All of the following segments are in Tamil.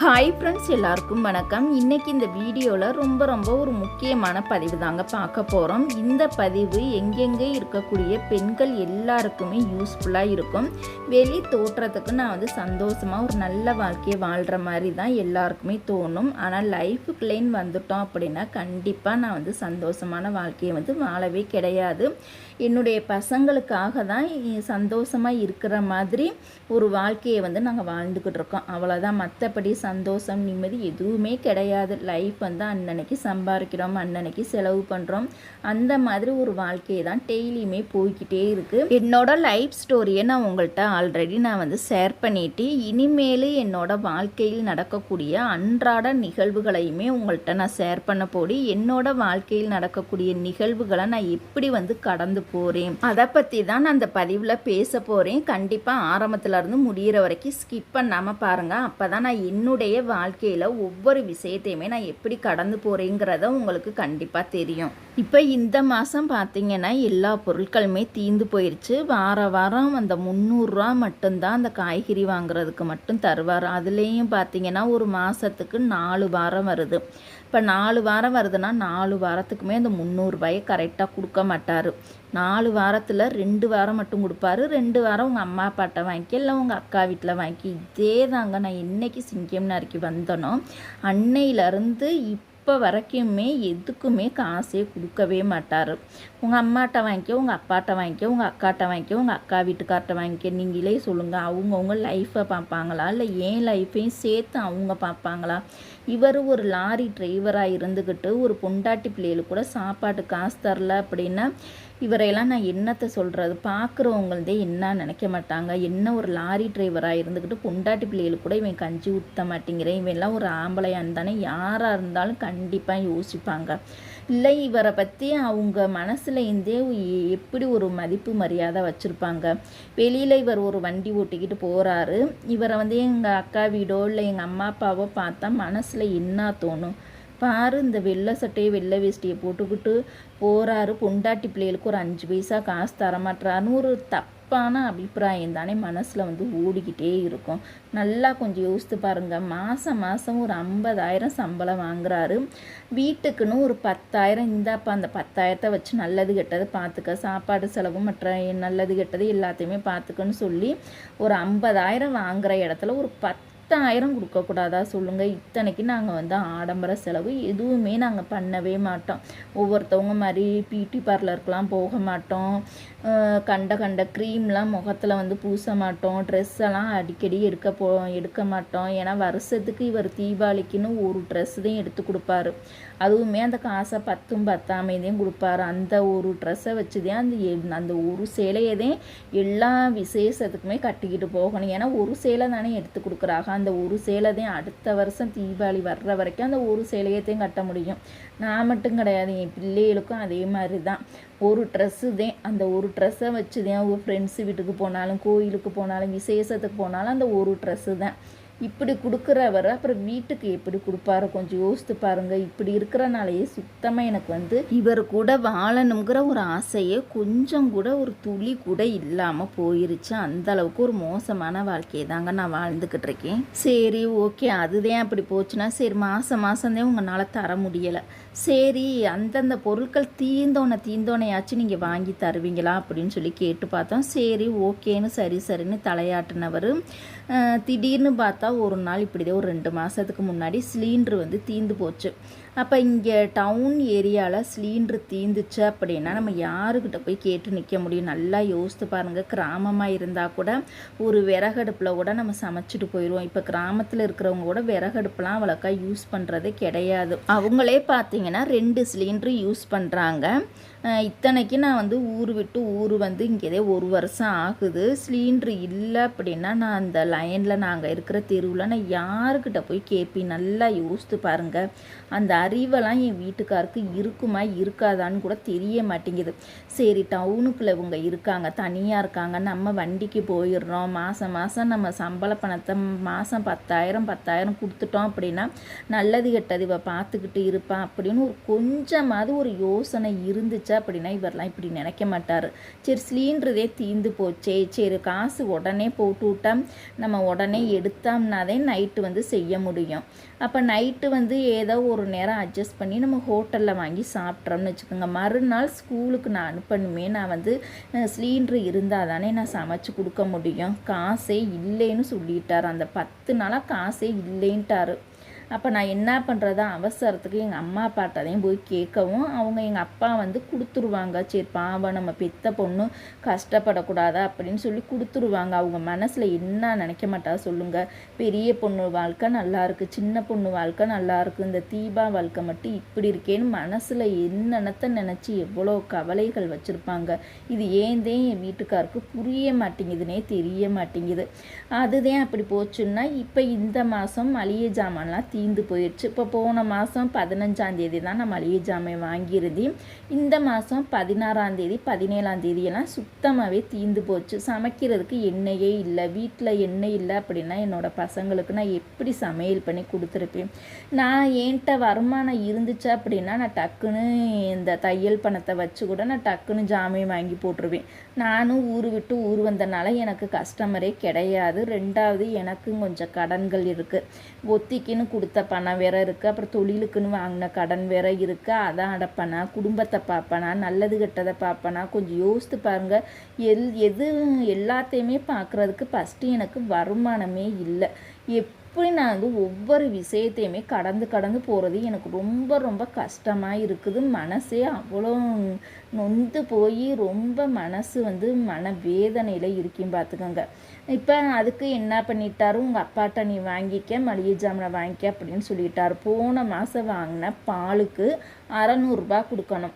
ஹாய் ஃப்ரெண்ட்ஸ் எல்லாருக்கும் வணக்கம். இன்றைக்கி இந்த வீடியோவில் ரொம்ப ரொம்ப ஒரு முக்கியமான பதிவு தாங்க பார்க்க போகிறோம் இந்த பதிவு எங்கெங்கே இருக்கக்கூடிய பெண்கள் எல்லாருக்குமே யூஸ்ஃபுல்லாக இருக்கும். வெளி தோற்றத்துக்கு நான் வந்து சந்தோஷமாக ஒரு நல்ல வாழ்க்கையை வாழ்கிற மாதிரி தான் எல்லாருக்குமே தோணும். ஆனால் லைஃபுக்குள்ளேன்னு வந்துட்டோம் அப்படின்னா கண்டிப்பாக நான் வந்து சந்தோஷமான வாழ்க்கையை வந்து வாழவே கிடையாது. என்னுடைய பசங்களுக்காக தான் சந்தோஷமாக இருக்கிற மாதிரி ஒரு வாழ்க்கையை வந்து நாங்கள் வாழ்ந்துக்கிட்டு இருக்கோம். அவ்வளோதான் மற்றபடி சந்தோஷம் நிம்மதி எதுவுமே கிடையாது. லைஃப் வந்து அன்னன்னைக்கு சம்பாதிக்கிறோம் அன்னன்னைக்கு செலவு பண்ணுறோம் அந்த மாதிரி ஒரு வாழ்க்கையை தான் டெய்லியுமே போய்கிட்டே இருக்குது என்னோட லைஃப் ஸ்டோரியை நான் உங்கள்கிட்ட ஆல்ரெடி நான் வந்து ஷேர் பண்ணிட்டு இனிமேல் என்னோட வாழ்க்கையில் நடக்கக்கூடிய அன்றாட நிகழ்வுகளையுமே உங்கள்கிட்ட நான் ஷேர் பண்ண போடி என்னோட வாழ்க்கையில் நடக்கக்கூடிய நிகழ்வுகளை நான் எப்படி வந்து கடந்து போகிறேன் அதை பற்றி தான் நான் அந்த பதிவில் பேச போகிறேன் கண்டிப்பாக ஆரம்பத்துலேருந்து இருந்து வரைக்கும் ஸ்கிப் பண்ணாமல் பாருங்கள் அப்போ தான் நான் என்னுடைய வாழ்க்கையில் ஒவ்வொரு விஷயத்தையுமே நான் எப்படி கடந்து போகிறேங்கிறத உங்களுக்கு கண்டிப்பாக தெரியும். இப்போ இந்த மாதம் பார்த்தீங்கன்னா எல்லா பொருட்களுமே தீந்து போயிடுச்சு வார வாரம் அந்த முந்நூறுரூவா மட்டும்தான் அந்த காய்கறி வாங்குறதுக்கு மட்டும் தருவார். அதுலேயும் பார்த்தீங்கன்னா ஒரு மாதத்துக்கு நாலு வாரம் வருது. இப்போ நாலு வாரம் வருதுன்னா நாலு வாரத்துக்குமே அந்த முந்நூறுபாயை கரெக்டாக கொடுக்க மாட்டார். நாலு வாரத்தில் ரெண்டு வாரம் மட்டும் கொடுப்பாரு. ரெண்டு வாரம் உங்கள் அம்மா அப்பாட்ட வாங்கி இல்லை உங்கள் அக்கா வீட்டில் வாங்கி இதே தாங்க நான் என்னைக்கு சிங்கம் நறுக்கி வந்தனோ அன்னையிலேருந்து இப்போ வரைக்குமே எதுக்குமே காசே கொடுக்கவே மாட்டார். உங்கள் அம்மாட்ட வாங்கிக்க உங்கள் அப்பாட்ட வாங்கிக்க உங்கள் அக்காட்ட வாங்கிக்க உங்கள் அக்கா வீட்டுக்கார்ட்ட வாங்கிக்க நீங்களே சொல்லுங்கள் அவங்கவுங்க லைஃப்பை பார்ப்பாங்களா இல்லை ஏன் லைஃப்பையும் சேர்த்து அவங்க பார்ப்பாங்களா இவர் ஒரு லாரி டிரைவராக இருந்துக்கிட்டு ஒரு பொண்டாட்டி பிள்ளைகளுக்கு கூட சாப்பாட்டு காசு தரல அப்படின்னா இவரையெல்லாம் நான் என்னத்தை சொல்கிறது பார்க்குறவங்களதே என்ன நினைக்க மாட்டாங்க? என்ன ஒரு லாரி டிரைவராக இருந்துக்கிட்டு பொண்டாட்டி பிள்ளைகளுக்கு கூட இவன் கஞ்சி ஊற்ற மாட்டேங்கிறேன் இவன் எல்லாம் ஒரு ஆம்பளையாக இருந்தானே யாராக இருந்தாலும் கண்டிப்பாக யோசிப்பாங்க. இல்லை இவரை பற்றி அவங்க மனசில் இருந்தே எப்படி ஒரு மதிப்பு மரியாதை வச்சுருப்பாங்க? வெளியில் இவர் ஒரு வண்டி ஓட்டிக்கிட்டு போகிறாரு இவரை வந்து எங்கள் அக்கா வீடோ இல்லை எங்கள் அம்மா அப்பாவோ பார்த்தா மனசில் என்ன தோணும்? பாரு இந்த வெள்ளை சட்டையை வெள்ளை வேஷ்டியை போட்டுக்கிட்டு போகிறாரு பொண்டாட்டி பிள்ளைகளுக்கு ஒரு அஞ்சு பைசா காசு தரமாட்டுறாருன்னு ஒரு தப்பான அபிப்பிராயம் தானே மனசில் வந்து ஓடிக்கிட்டே இருக்கும். நல்லா கொஞ்சம் யோசித்து பாருங்கள் மாதம் மாதம் ஒரு ஐம்பதாயிரம் சம்பளம் வாங்குறாரு. வீட்டுக்குன்னு ஒரு பத்தாயிரம் இந்தாப்பா அந்த பத்தாயிரத்தை வச்சு நல்லது கெட்டது பார்த்துக்க. சாப்பாடு செலவு மற்ற நல்லது கெட்டது எல்லாத்தையுமே பார்த்துக்கன்னு சொல்லி ஒரு ஐம்பதாயிரம் வாங்குகிற இடத்துல ஒரு பத்து பத்தாயிரம் கொடுக்கக்கூடாதா சொல்லுங்கள் இத்தனைக்கு நாங்கள் வந்து ஆடம்பர செலவு எதுவுமே நாங்கள் பண்ணவே மாட்டோம். ஒவ்வொருத்தவங்க மாதிரி பியூட்டி பார்லருக்கெலாம் போக மாட்டோம். கண்ட கண்ட க்ரீம்லாம் முகத்தில் வந்து பூச மாட்டோம். ட்ரெஸ் எல்லாம் அடிக்கடி எடுக்க போ எடுக்க மாட்டோம். ஏன்னா வருஷத்துக்கு இவர் தீபாவளிக்குன்னு ஒரு ட்ரெஸ் தான் எடுத்து கொடுப்பாரு. அதுவுமே அந்த காசை பத்தும் பத்தாமையும் கொடுப்பாரு. அந்த ஒரு ட்ரெஸ்ஸை வச்சு தான் அந்த அந்த ஒரு சேலையை தான் எல்லா விசேஷத்துக்குமே கட்டிக்கிட்டு போகணும். ஏன்னா ஒரு சேலை தானே எடுத்து கொடுக்குறாங்க. அந்த ஒரு சேலை தான் அடுத்த வருஷம் தீபாவளி வர்ற வரைக்கும் அந்த ஒரு சேலையத்தையும் கட்ட முடியும். நான் மட்டும் கிடையாது என் பிள்ளைகளுக்கும் அதே மாதிரி தான். ஒரு ட்ரெஸ்ஸு தான் அந்த ஒரு ட்ரெஸ்ஸை வச்சு தான் அவங்க ஃப்ரெண்ட்ஸு வீட்டுக்கு போனாலும் கோயிலுக்கு போனாலும் விசேஷத்துக்கு போனாலும் அந்த ஒரு ட்ரெஸ்ஸு தான். இப்படி கொடுக்குறவர் அப்புறம் வீட்டுக்கு எப்படி கொடுப்பாரு கொஞ்சம் யோசித்து பாருங்கள் இப்படி இருக்கிறனாலேயே சுத்தமாக எனக்கு வந்து இவர் கூட வாழணுங்கிற ஒரு ஆசையே கொஞ்சம் கூட ஒரு துளி கூட இல்லாமல் போயிருச்சு. அந்த அளவுக்கு ஒரு மோசமான வாழ்க்கையை தாங்க நான் வாழ்ந்துக்கிட்டு இருக்கேன். சரி ஓகே அதுதான் அப்படி போச்சுன்னா சரி மாதம் மாதம்தான் உங்களால் தர முடியலை. சரி அந்தந்த பொருட்கள் தீந்தோனை தீந்தோனையாச்சும் நீங்கள் வாங்கி தருவீங்களா அப்படின்னு சொல்லி கேட்டு பார்த்தோம். சரி ஓகேன்னு சரி சரின்னு தலையாட்டினவர் திடீர்னு பார்த்தா ஒரு நாள் இப்படிதான் ஒரு ரெண்டு மாதத்துக்கு முன்னாடி சிலிண்ட்ரு வந்து தீந்து போச்சு. அப்போ இங்கே டவுன் ஏரியாவில் சிலிண்ட்ரு தீந்துச்சு அப்படின்னா நம்ம யாருக்கிட்ட போய் கேட்டு நிற்க முடியும்? நல்லா யோசித்து பாருங்கள் கிராமமாக இருந்தால் கூட ஒரு விறகடுப்பில் கூட நம்ம சமைச்சிட்டு போயிடுவோம். இப்போ கிராமத்தில் இருக்கிறவங்க கூட விறகடுப்புலாம் அவ்வளோக்கா யூஸ் பண்ணுறதே கிடையாது. அவங்களே பார்த்தீங்கன்னா ரெண்டு சிலிண்ட்ரு யூஸ் பண்ணுறாங்க இத்தனைக்கு நான் வந்து ஊர் விட்டு ஊர் வந்து இங்கேதே ஒரு வருஷம் ஆகுது. சிலிண்ட்ரு இல்லை அப்படின்னா நான் அந்த லைனில் நாங்கள் இருக்கிற தெருவில் நான் யாருக்கிட்ட போய் கேட்பேன் நல்லா யோசித்து பாருங்கள் அந்த அறிவெல்லாம் என் வீட்டுக்காருக்கு இருக்குமா இருக்காதான்னு கூட தெரிய மாட்டேங்குது. சரி டவுனுக்குள்ளே இவங்க இருக்காங்க தனியாக இருக்காங்க நம்ம வண்டிக்கு போயிடுறோம். மாதம் மாதம் நம்ம சம்பள பணத்தை மாதம் பத்தாயிரம் பத்தாயிரம் கொடுத்துட்டோம் அப்படின்னா நல்லது கெட்டது. இவ பார்த்துக்கிட்டு இருப்பான் அப்படின்னு ஒரு கொஞ்சமாவது ஒரு யோசனை இருந்துச்சு அப்படின்னா இவரெல்லாம் இப்படி நினைக்க மாட்டார். சரி சிலிண்டரே தீந்து போச்சே. சரி காசு உடனே போட்டு விட்டா நம்ம உடனே எடுத்தோம்னாதே நைட்டு வந்து செய்ய முடியும். அப்போ நைட்டு வந்து ஏதோ ஒரு நேரம் அட்ஜஸ்ட் பண்ணி நம்ம ஹோட்டலில் வாங்கி சாப்பிட்றோம்னு வச்சுக்கோங்க. மறுநாள் ஸ்கூலுக்கு நான் அனுப்பணுமே நான் வந்து சிலிண்டர் இருந்தால் தானே நான் சமைச்சு கொடுக்க முடியும். காசே இல்லைன்னு சொல்லிட்டார். அந்த பத்து நாளாக காசே இல்லைன்ட்டார். அப்போ நான் என்ன பண்ணுறது அவசரத்துக்கு எங்கள் அம்மா அப்பாட்டதையும் போய் கேட்கவும் அவங்க எங்கள் அப்பா வந்து கொடுத்துருவாங்க. சரி பாவம் நம்ம பெத்த பொண்ணு கஷ்டப்படக்கூடாதா அப்படின்னு சொல்லி கொடுத்துருவாங்க. அவங்க மனசில் என்ன நினைக்க மாட்டா சொல்லுங்கள் பெரிய பொண்ணு வாழ்க்கை நல்லாயிருக்கு சின்ன பொண்ணு வாழ்க்கை நல்லா இருக்குது இந்த தீபா வாழ்க்கை மட்டும் இப்படி இருக்கேன்னு மனசில் என்னென்னத்தை நினச்சி எவ்வளோ கவலைகள் வச்சுருப்பாங்க. இது ஏந்தே என் வீட்டுக்காருக்கு புரிய மாட்டேங்குதுன்னே தெரிய மாட்டேங்குது. அதுதான் அப்படி போச்சுன்னா இப்போ இந்த மாதம் மளிகை ஜாமான்லாம் தீந்து போயிடுச்சு. இப்போ போன மாதம் பதினஞ்சாந்தேதி தான் நான் மளிகை ஜாமான் வாங்கியிருந்தேன் இந்த மாதம் பதினாறாந்தேதி பதினேழாந்தேதி எல்லாம் சுத்தமாகவே தீந்து போச்சு. சமைக்கிறதுக்கு எண்ணெயே இல்லை வீட்டில் எண்ணெய் இல்லை அப்படின்னா என்னோட பசங்களுக்கு நான் எப்படி சமையல் பண்ணி கொடுத்துருப்பேன்? நான் என்கிட்ட வருமானம் இருந்துச்சு அப்படின்னா நான் டக்குன்னு இந்த தையல் பணத்தை வச்சு கூட நான் டக்குன்னு ஜாமையை வாங்கி போட்டுருவேன். நானும் ஊர் விட்டு ஊர் வந்தனால எனக்கு கஸ்டமரே கிடையாது. ரெண்டாவது எனக்கும் கொஞ்சம் கடன்கள் இருக்குது ஒத்திக்கின்னு கொடு கொடுத்த பணம் வேற இருக்குது அப்புறம் தொழிலுக்குன்னு வாங்கின கடன் வேற இருக்குது அதை அடைப்பனா குடும்பத்தை பார்ப்பனா நல்லது கெட்டதை பார்ப்பனா கொஞ்சம் யோசித்து பாருங்கள் எல் எது எல்லாத்தையுமே பார்க்குறதுக்கு ஃபஸ்ட்டு எனக்கு வருமானமே இல்லை. எப்படி நான் வந்து ஒவ்வொரு விஷயத்தையுமே கடந்து கடந்து போகிறது எனக்கு ரொம்ப ரொம்ப கஷ்டமாக இருக்குது. மனசே அவ்வளோ நொந்து போய் ரொம்ப மனசு வந்து மன வேதனையில் இருக்கேன் பார்த்துக்கோங்க இப்போ அதுக்கு என்ன பண்ணிட்டாரு? உங்கள் அப்பாட்ட நீ வாங்கிக்க மளிகை ஜாமனை வாங்கிக்க அப்படின்னு சொல்லிட்டாரு. போன மாதம் வாங்கின பாலுக்கு அறநூறுபா கொடுக்கணும்.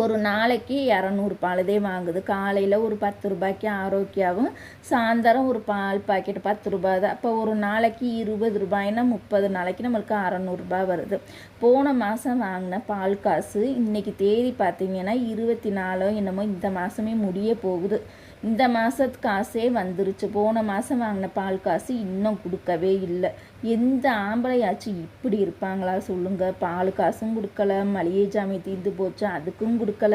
ஒரு நாளைக்கு இரநூறு பாலுதே வாங்குது. காலையில் ஒரு பத்து ரூபாய்க்கு ஆரோக்கியாவும் சாயந்தரம் ஒரு பால் பாக்கெட் பத்து ரூபாய் தான். அப்போ ஒரு நாளைக்கு இருபது ரூபாய்னா முப்பது. நாளைக்கு நம்மளுக்கு அறநூறுபா வருது. போன மாதம் வாங்கின பால் காசு இன்றைக்கி தேதி பார்த்தீங்கன்னா இருபத்தி நாலோ என்னமோ இந்த மாதமே முடிய போகுது. இந்த மாதத்து காசே வந்துருச்சு. போன மாதம் வாங்கின பால் காசு இன்னும் கொடுக்கவே இல்லை. எந்த ஆம்பளையாச்சும் இப்படி இருப்பாங்களா சொல்லுங்கள் பால் காசும் கொடுக்கல மளிகை ஜாமி தீர்ந்து போச்சு அதுக்கும் கொடுக்கல.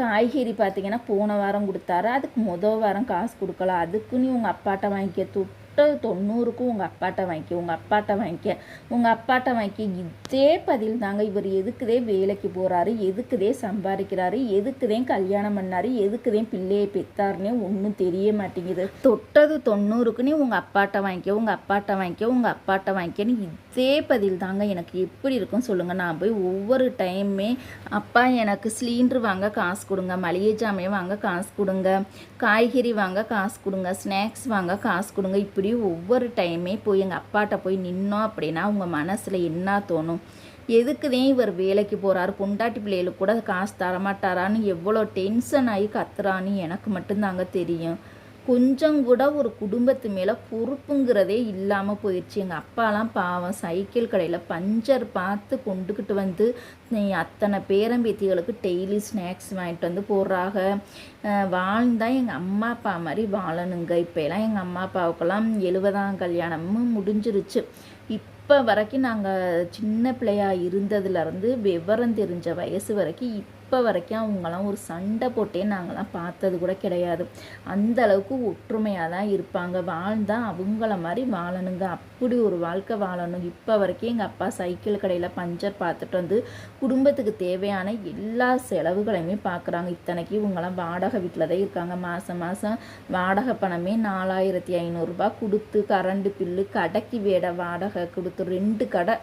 காய்கறி பார்த்தீங்கன்னா போன வாரம் கொடுத்தாரு அதுக்கு மொதல் வாரம் காசு கொடுக்கல. அதுக்குன்னு உங்கள் அப்பாட்ட வாங்கிக்க தூ தொட்ட தொண்ணூறுக்கும் உங்கள் அப்பாட்ட வாங்கிக்க உங்கள் அப்பாட்ட வாங்கிக்க. உங்கள் அப்பாட்ட வாங்கிக்க. இதே பதில் தாங்க இவர் எதுக்குதே வேலைக்கு போகிறாரு எதுக்குதே சம்பாதிக்கிறாரு எதுக்குதே கல்யாணம் பண்ணாரு எதுக்குதே பிள்ளையை பெற்றாருன்னே ஒன்றும் தெரிய மாட்டேங்குது. தொட்டது தொண்ணூறுக்குன்னு உங்கள் அப்பாட்ட வாங்கிக்க உங்கள் அப்பாட்ட வாங்கிக்க உங்கள் அப்பாட்ட வாங்கிக்கன்னு இதே பதில் தாங்க எனக்கு எப்படி இருக்கும் சொல்லுங்கள் நான் போய் ஒவ்வொரு டைமுமே அப்பா எனக்கு சிலிண்டர் வாங்க காசு கொடுங்க மளிகை ஜாமையை வாங்க காசு கொடுங்க காய்கறி வாங்க காசு கொடுங்க ஸ்நாக்ஸ் வாங்க காசு கொடுங்க இப்படி இப்படி ஒவ்வொரு டைமே போய் எங்கள் அப்பாட்ட போய் நின்னோம் அப்படின்னா உங்கள் மனசில் என்ன தோணும்? எதுக்குதான் இவர் வேலைக்கு போகிறாரு பொண்டாட்டி பிள்ளைகளுக்கு கூட காசு தரமாட்டாரான்னு எவ்வளோ டென்ஷன் ஆகி கத்துறான்னு எனக்கு மட்டும்தாங்க தெரியும். கொஞ்சம் கூட ஒரு குடும்பத்து மேலே பொறுப்புங்கிறதே இல்லாமல் போயிடுச்சு எங்கள் அப்பாலாம் பாவம் சைக்கிள் கடையில் பஞ்சர் பார்த்து கொண்டுக்கிட்டு வந்து அத்தனை பேரம்பேத்திகளுக்கு டெய்லி ஸ்நாக்ஸ் வாங்கிட்டு வந்து போடுறாங்க வாழ்ந்தால் எங்கள் அம்மா அப்பா மாதிரி வாழணுங்க. இப்போலாம் எங்கள் அம்மா அப்பாவுக்கெல்லாம் எழுபதாம் கல்யாணமும் முடிஞ்சிருச்சு. இப்போ வரைக்கும் நாங்கள் சின்ன பிள்ளையாக இருந்ததுலேருந்து விவரம் தெரிஞ்ச வயசு வரைக்கும் இப்போ வரைக்கும் அவங்களாம் ஒரு சண்டை போட்டே நாங்களாம் பார்த்தது கூட கிடையாது. அந்த அளவுக்கு ஒற்றுமையாக தான் இருப்பாங்க. வாழ்ந்தால் அவங்கள மாதிரி வாழணுங்க. அப்படி ஒரு வாழ்க்கை வாழணும். இப்போ வரைக்கும் எங்கள் அப்பா சைக்கிள் கடையில் பஞ்சர் பார்த்துட்டு வந்து குடும்பத்துக்கு தேவையான எல்லா செலவுகளையுமே பார்க்குறாங்க இத்தனைக்கு இவங்களாம் வாடகை வீட்டில் தான் இருக்காங்க. மாதம் மாதம் வாடகை பணமே நாலாயிரத்தி ஐநூறுரூபா கொடுத்து கரண்ட் பில்லு கடைக்கு வேட வாடகை கொடுத்து ரெண்டு கடை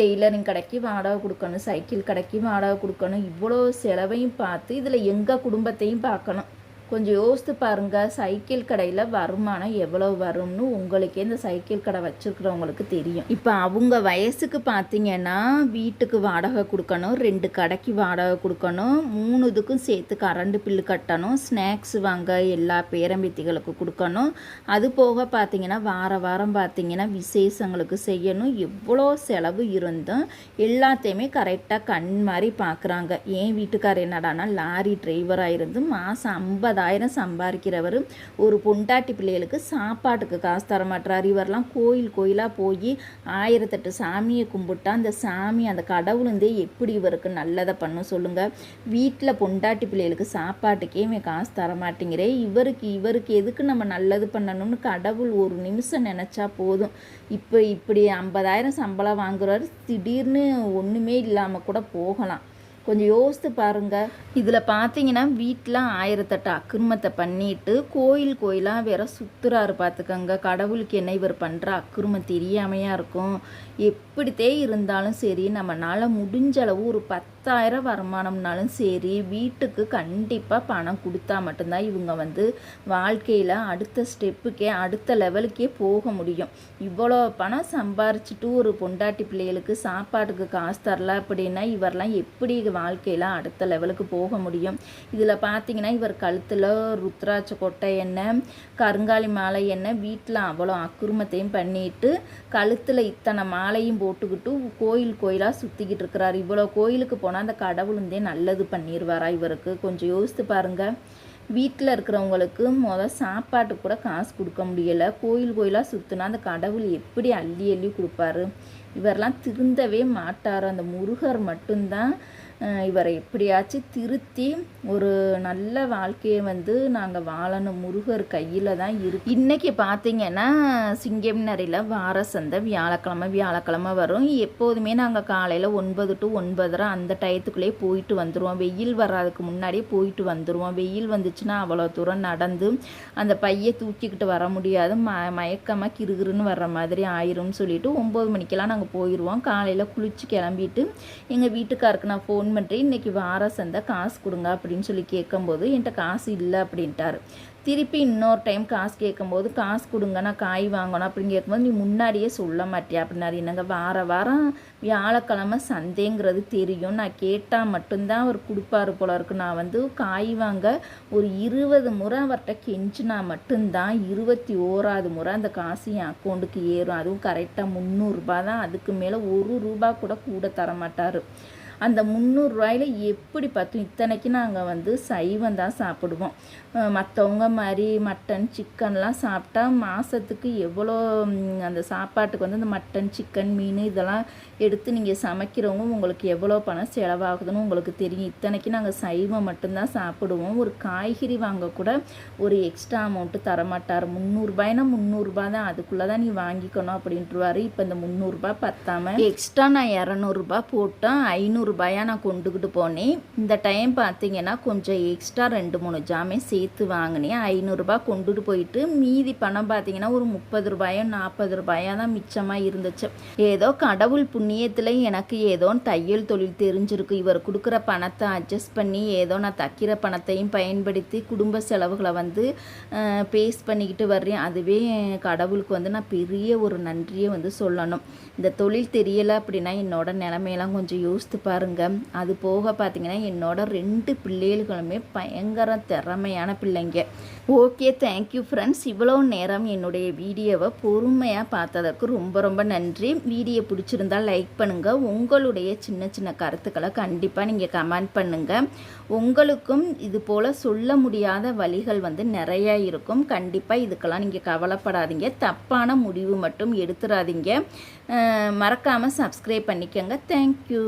டெய்லரிங் கடைக்கு வாடகை கொடுக்கணும் சைக்கிள் கடைக்கு வாடகை கொடுக்கணும். இவ்வளோ செலவையும் பார்த்து இதில் எங்கள் குடும்பத்தையும் பார்க்கணும். கொஞ்சம் யோசித்து பாருங்கள் சைக்கிள் கடையில் வருமானம் எவ்வளோ வரும்னு உங்களுக்கே இந்த சைக்கிள் கடை வச்சுருக்கிறவங்களுக்கு தெரியும். இப்போ அவங்க வயசுக்கு பார்த்தீங்கன்னா வீட்டுக்கு வாடகை கொடுக்கணும் ரெண்டு கடைக்கு வாடகை கொடுக்கணும் மூணு இதுக்கும் சேர்த்து கரண்ட் பில்லு கட்டணும் ஸ்நாக்ஸ் வாங்க எல்லா பேரம்பித்திகளுக்கு கொடுக்கணும். அது போக பார்த்தீங்கன்னா வார வாரம் பார்த்தீங்கன்னா விசேஷங்களுக்கு செய்யணும். எவ்வளோ செலவு இருந்தும் எல்லாத்தையுமே கரெக்டாக கண் மாதிரி பார்க்குறாங்க. ஏன் வீட்டுக்கார் என்னடானா லாரி டிரைவராக இருந்து மாதம் ஐம்பது ஐம்பதாயிரம் சம்பாதிக்கிறவர் ஒரு பொண்டாட்டி பிள்ளைகளுக்கு சாப்பாட்டுக்கு காசு தர மாட்டார் இவரெல்லாம் கோயில் கோயிலாக போய் ஆயிரத்தெட்டு சாமியை கும்பிட்டா அந்த சாமி அந்த கடவுளுந்தே எப்படி இவருக்கு நல்லதை பண்ணும் சொல்லுங்கள் வீட்டில் பொண்டாட்டி பிள்ளைகளுக்கு சாப்பாட்டுக்கே இவன் காசு தர மாட்டேங்கிறேன் இவருக்கு இவருக்கு எதுக்கு நம்ம நல்லது பண்ணணும்னு கடவுள் ஒரு நிமிஷம் நினச்சா போதும். இப்போ இப்படி ஐம்பதாயிரம் சம்பளம் வாங்குறாரு திடீர்னு ஒன்றுமே இல்லாமல் கூட போகலாம். கொஞ்சம் யோசித்து பாருங்க. இதில் பார்த்தீங்கன்னா வீட்டில் ஆயிரத்தெட்டு அக்கிரமத்தை பண்ணிட்டு கோயில் கோயிலாக வேற சுற்றுறாரு பார்த்துக்கங்க. கடவுளுக்கு என்ன இவர் பண்ணுற அக்கிரமம் தெரியாமையாக இருக்கும். எப்படித்தே இருந்தாலும் சரி நம்மளால் முடிஞ்ச அளவு ஒரு பத்தாயிரம் வருமானம்னாலும் சரி வீட்டுக்கு கண்டிப்பாக பணம் கொடுத்தா மட்டும்தான் இவங்க வந்து வாழ்க்கையில் அடுத்த ஸ்டெப்புக்கே அடுத்த லெவலுக்கே போக முடியும். இவ்வளோ பணம் சம்பாரிச்சிட்டு ஒரு பொண்டாட்டி பிள்ளைகளுக்கு சாப்பாட்டுக்கு காசு தரல அப்படின்னா இவரெல்லாம் எப்படி வாழ்க்கையில் அடுத்த லெவலுக்கு போக முடியும். இதில் பார்த்தீங்கன்னா இவர் கழுத்தில் ருத்ராட்ச கொட்டை எண்ணெய் கருங்காலி மாலை எண்ணெய் வீட்டில் அவ்வளோ அக்குருமத்தையும் பண்ணிட்டு கழுத்தில் இத்தனை மாலையும் போட்டுக்கிட்டு கோயில் கோயிலாக சுற்றிக்கிட்டு இருக்கிறார். இவ்வளோ கோயிலுக்கு போனால் அந்த கடவுளுந்தே நல்லது பண்ணிடுவாரா இவருக்கு? கொஞ்சம் யோசித்து பாருங்கள் வீட்டில் இருக்கிறவங்களுக்கு மொதல் சாப்பாட்டு கூட காசு கொடுக்க முடியலை. கோயில் கோயிலாக சுற்றினா அந்த கடவுள் எப்படி அள்ளி அள்ளி கொடுப்பாரு? இவரெல்லாம் திருந்தவே மாட்டார். அந்த முருகர் மட்டும்தான் இவரை எப்படியாச்சும் திருத்தி ஒரு நல்ல வாழ்க்கையை வந்து நாங்கள் வாழணும். முருகர் கையில் தான் இருக்கு. இன்றைக்கி பார்த்தீங்கன்னா சிங்கம் நரையில் வார சந்தை வியாழக்கிழமை வியாழக்கிழமை வரும். எப்போதுமே நாங்கள் காலையில் ஒன்பது டு ஒன்பதரை அந்த டயத்துக்குள்ளேயே போயிட்டு வந்துடுவோம் வெயில் வர்றதுக்கு முன்னாடியே போயிட்டு வந்துடுவோம் வெயில் வந்துச்சுன்னா அவ்வளோ தூரம் நடந்து அந்த பையை தூக்கிக்கிட்டு வர முடியாது. ம மயக்கமாக கிருகிருன்னு வர்ற மாதிரி ஆயிரும்னு சொல்லிட்டு ஒம்பது மணிக்கெல்லாம் நாங்கள் போயிடுவோம் காலையில் குளித்து கிளம்பிட்டு எங்கள் வீட்டுக்காருக்கு நான் ஃபோன் ஃபோன் பண்ணுறேன் இன்றைக்கி வார சந்தை காசு கொடுங்க அப்படின்னு சொல்லி கேட்கும்போது என்கிட்ட காசு இல்லை அப்படின்ட்டாரு. திருப்பி இன்னொரு டைம் காசு கேட்கும்போது காசு கொடுங்க நான் காய் வாங்கணும் அப்படின்னு கேட்கும்போது நீ முன்னாடியே சொல்ல மாட்டியா அப்படின்னாரு. என்னங்க வார வாரம் வியாழக்கிழமை சந்தைங்கிறது தெரியும். நான் கேட்டால் மட்டும்தான் அவர் கொடுப்பாரு போல இருக்கு. நான் வந்து காய் வாங்க ஒரு இருபது முறை அவர்கிட்ட கெஞ்சினா மட்டும்தான் இருபத்தி ஓராது முறை அந்த காசு என் அக்கௌண்ட்டுக்கு ஏறும். அதுவும் கரெக்டாக முந்நூறுரூபா தான். அதுக்கு மேலே ஒரு ரூபா கூட கூட தர மாட்டார் அந்த முந்நூறுரூவாயில் எப்படி பார்த்தோம் இத்தனைக்கு நாங்கள் வந்து சைவம் தான் சாப்பிடுவோம். மற்றவங்க மாதிரி மட்டன் சிக்கன்லாம் சாப்பிட்டா மாதத்துக்கு எவ்வளோ அந்த சாப்பாட்டுக்கு வந்து இந்த மட்டன் சிக்கன் மீன் இதெல்லாம் எடுத்து நீங்கள் சமைக்கிறவங்க உங்களுக்கு எவ்வளோ பணம் செலவாகுதுன்னு உங்களுக்கு தெரியும். இத்தனைக்கு நாங்கள் சைவம் மட்டும்தான் சாப்பிடுவோம். ஒரு காய்கறி வாங்க கூட ஒரு எக்ஸ்ட்ரா அமௌண்ட்டு தரமாட்டார். முந்நூறுபாய்னா முந்நூறுரூபா தான் அதுக்குள்ளே தான் நீ வாங்கிக்கணும் அப்படின்ட்டுருவாரு இப்போ இந்த முந்நூறுரூபா பத்தாமல் எக்ஸ்ட்ரா நான் இரநூறுபா போட்டேன் ஐநூறுரூபாயாக நான் கொண்டுக்கிட்டு போனேன். இந்த டைம் பார்த்தீங்கன்னா கொஞ்சம் எக்ஸ்ட்ரா ரெண்டு மூணு ஜாமே சேர்த்து வாங்கினேன். ஐநூறுரூபா கொண்டுட்டு போயிட்டு மீதி பணம் பார்த்தீங்கன்னா ஒரு முப்பது ரூபாயோ நாற்பது ரூபாயோ தான் மிச்சமாக இருந்துச்சு. ஏதோ கடவுள் புண்ணியத்தில் எனக்கு ஏதோ தையல் தொழில் தெரிஞ்சிருக்கு. இவர் கொடுக்குற பணத்தை அட்ஜஸ்ட் பண்ணி ஏதோ நான் தைக்கிற பணத்தையும் பயன்படுத்தி குடும்ப செலவுகளை வந்து பேஸ் பண்ணிக்கிட்டு வர்றேன். அதுவே கடவுளுக்கு வந்து நான் பெரிய ஒரு நன்றியை வந்து சொல்லணும். இந்த தொழில் தெரியலை அப்படின்னா என்னோட நிலமையெல்லாம் கொஞ்சம் யோசித்து பாருங்கள் பாருங்க. அது போக பார்த்தீங்கன்னா என்னோட ரெண்டு பிள்ளைகளுமே பயங்கர திறமையான பிள்ளைங்க. ஓகே தேங்க்யூ ஃப்ரெண்ட்ஸ் இவ்வளோ நேரம் என்னுடைய வீடியோவை பொறுமையாக பார்த்ததற்கு ரொம்ப ரொம்ப நன்றி. வீடியோ பிடிச்சிருந்தால் லைக் பண்ணுங்கள் உங்களுடைய சின்ன சின்ன கருத்துக்களை கண்டிப்பாக நீங்கள் கமெண்ட் பண்ணுங்கள் உங்களுக்கும் இது போல் சொல்ல முடியாத வழிகள் வந்து நிறையா இருக்கும். கண்டிப்பாக இதுக்கெல்லாம் நீங்கள் கவலைப்படாதீங்க. தப்பான முடிவு மட்டும் எடுத்துடாதீங்க மறக்காமல் சப்ஸ்கிரைப் பண்ணிக்கோங்க. தேங்க்யூ